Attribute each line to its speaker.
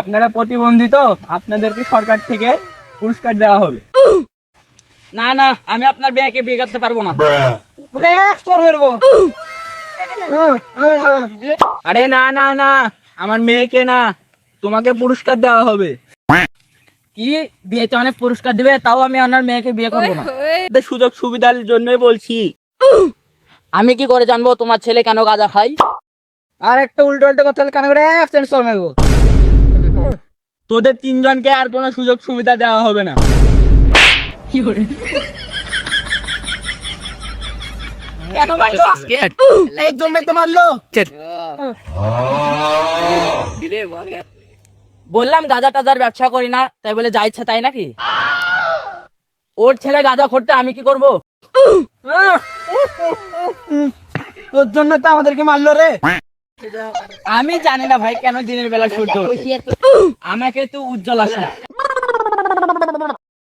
Speaker 1: আপনারা প্রতিবন্ধী তো আপনাদেরকে সরকার থেকে পুরস্কার দেওয়া হবে।
Speaker 2: না না আমি আপনার মেয়েকে বিয়ে করতে পারব না।
Speaker 1: আরে না না না আমার মেয়েকে না তোমাকে পুরস্কার দেওয়া হবে।
Speaker 2: কি? বিয়েতে অনেক পুরস্কার দিবে তাও আমি আপনার মেয়েকে বিয়ে করব না।
Speaker 1: সুযোগ সুবিধার জন্যই বলছি।
Speaker 2: আমি কি করে জানব তোমার ছেলে কেন গাঁজা খাই
Speaker 1: আর একটা উল্টো উল্টো কথা কানে করে অ্যাবসেন্ট চলে নেব তোদের তিনজনকে আর কোনো সুযোগ সুবিধা দেওয়া হবে না
Speaker 2: বললাম গাঁজা টাজার ব্যবসা করি না তাই বলে যা ইচ্ছা তাই নাকি ওর ছেলে গাঁজা করতে আমি কি করব
Speaker 1: তোর জন্য তো আমাদেরকে মারলো রে
Speaker 2: আমি জানি না ভাই কেন দিনের বেলা সূর্য। আমাকে তো উজ্জ্বল আসে